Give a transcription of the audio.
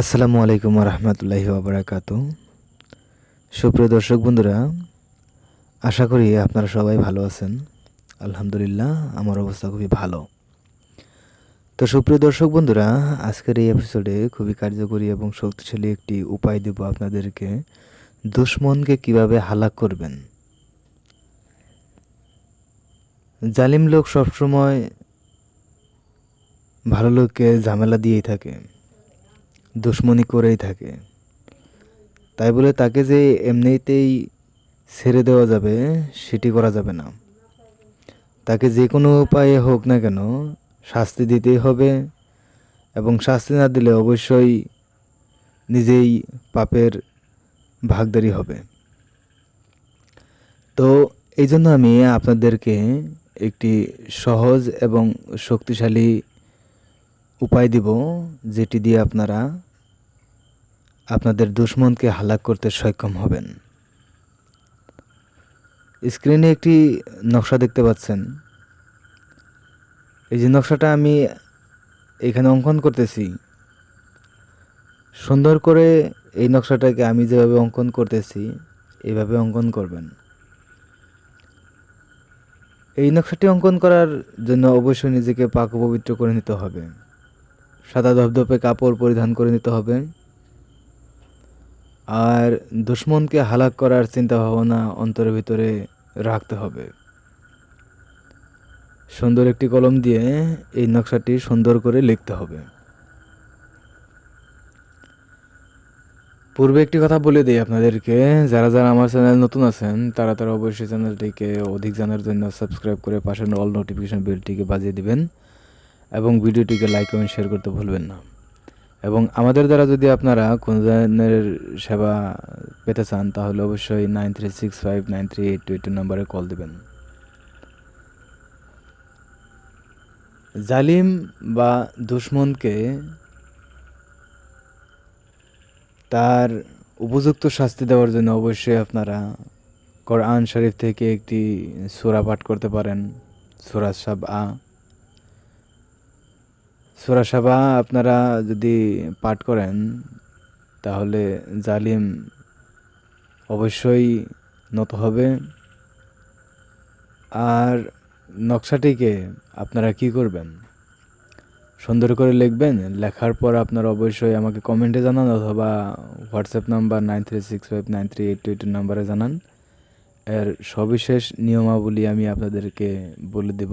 আসসালামু আলাইকুম রহমতুল্লাহি ওবরাকাত। সুপ্রিয় দর্শক বন্ধুরা, আশা করি আপনারা সবাই ভালো আছেন। আলহামদুলিল্লাহ, আমার অবস্থা খুবই ভালো। তো সুপ্রিয় দর্শক বন্ধুরা, আজকের এই এপিসোডে খুবই কার্যকরী এবং শক্তিশালী একটি উপায় দেব আপনাদেরকে, দুশ্মনকে কীভাবে হালাক করবেন। জালিম লোক সবসময় ভালো লোককে ঝামেলা দিয়েই থাকে। দুশ্মনী করেই থাকে। তাই বলে তাকে যে এমনিতেই ছেড়ে দেওয়া যাবে, সেটি করা যাবে না। তাকে যে কোনো উপায়ে হোক না কেন, শাস্তি দিতেই হবে এবং শাস্তি না দিলে অবশ্যই নিজেই পাপের ভাগদারি হবে। তো এই জন্য আমি আপনাদেরকে একটি সহজ এবং শক্তিশালী উপায় দিব, যেটি দিয়ে আপনারা আপনাদের দুশ্মনকে হালাক করতে সক্ষম হবেন। স্ক্রিনে একটি নকশা দেখতে পাচ্ছেন। এই যে নকশাটা আমি এখানে অঙ্কন করতেছি। সুন্দর করে এই নকশাটাকে আমি যেভাবে অঙ্কন করতেছি এইভাবে অঙ্কন করবেন। এই নকশাটি অঙ্কন করার জন্য অবশ্যই নিজেকে পাক পবিত্র করে নিতে হবে। সাদা ধবধপে কাপড় পরিধান করে নিতে হবে। আর দুশ্মনকে হালাক করার চিন্তা ভাবনা অন্তরের ভিতরে রাখতে হবে। সুন্দর একটি কলম দিয়ে এই নকশাটি সুন্দর করে লিখতে হবে। পূর্বে একটি কথা বলে দিই আপনাদেরকে, যারা যারা আমার চ্যানেল নতুন আছেন, তারা তারা অবশ্যই চ্যানেলটিকে অধিক জানার জন্য সাবস্ক্রাইব করে পাশের অল নোটিফিকেশন বেলটিকে বাজিয়ে দিবেন এবং ভিডিওটিকে লাইক কমেন্ট শেয়ার করতে ভুলবেন না। এবং আমাদের দ্বারা যদি আপনারা কোন ধরনের সেবা পেতে চান, তাহলে অবশ্যই nine three six five nine three eight two eight নাম্বারে কল দেবেন। জালিম বা দুশ্মনকে তার উপযুক্ত শাস্তি দেওয়ার জন্য অবশ্যই আপনারা কোরআন শরীফ থেকে একটি সূরা পাঠ করতে পারেন, সূরা সাব আ সূরা সাবা আপনারা যদি পাঠ করেন, তাহলে জালিম অবশ্যই নত হবে। আর নকশাটিকে আপনারা কি করবেন? সুন্দর করে লিখবেন, লেখার পর আপনারা অবশ্যই আমাকে কমেন্টে জানান অথবা WhatsApp number nine three six five nine three eight two eight নাম্বারে জানান। এর সবিশেষ নিয়মাবলী আমি আপনাদেরকে বলে দেব।